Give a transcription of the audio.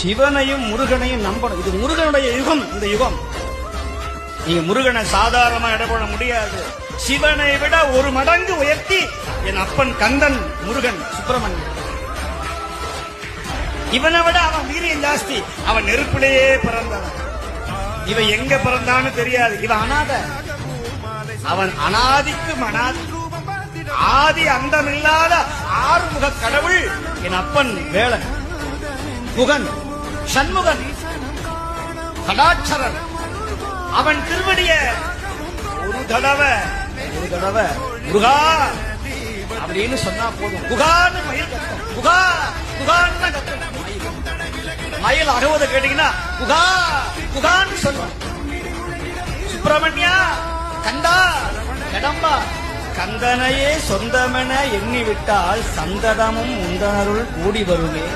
சிவனையும் முருகனையும் நம்பணும். இது முருகனுடைய யுகம் இந்த யுகம். நீங்க முருகனை சாதாரணமா இடப்பட முடியாது. சிவனை விட ஒரு மடங்கு உயர்த்தி என் அப்பன் கந்தன் முருகன் சுப்பிரமணியன் இவனை விட அவன் வீரியம் ஜாஸ்தி. அவன் நெருப்பிலேயே பிறந்தவன். இவன் எங்க பிறந்தான்னு தெரியாது. இவன் அனாத. அவன் அனாதிக்கும் அனாதி ஆதி அந்தமில்லாத ஆறுமுக கடவுள் என் அப்பன் வேளன் புகன் சண்முகன் கடாட்சரன் அவன் திருவடிய ஒரு தடவை ஒரு தடவை முருகா அப்படின்னு சொன்னா போதும். குகான்னு மயில் கத்தம் குகா குகான்னு கத்தம் மயில். மயில் அறுபது கேட்டீங்கன்னா குகா குகான்னு சொல்லுவோம் சுப்பிரமணியா கந்தா கடம்பா கந்தனையே சொந்தமென எண்ணி விட்டால் சந்ததமும் உந்தனருள் கூடி வருமே.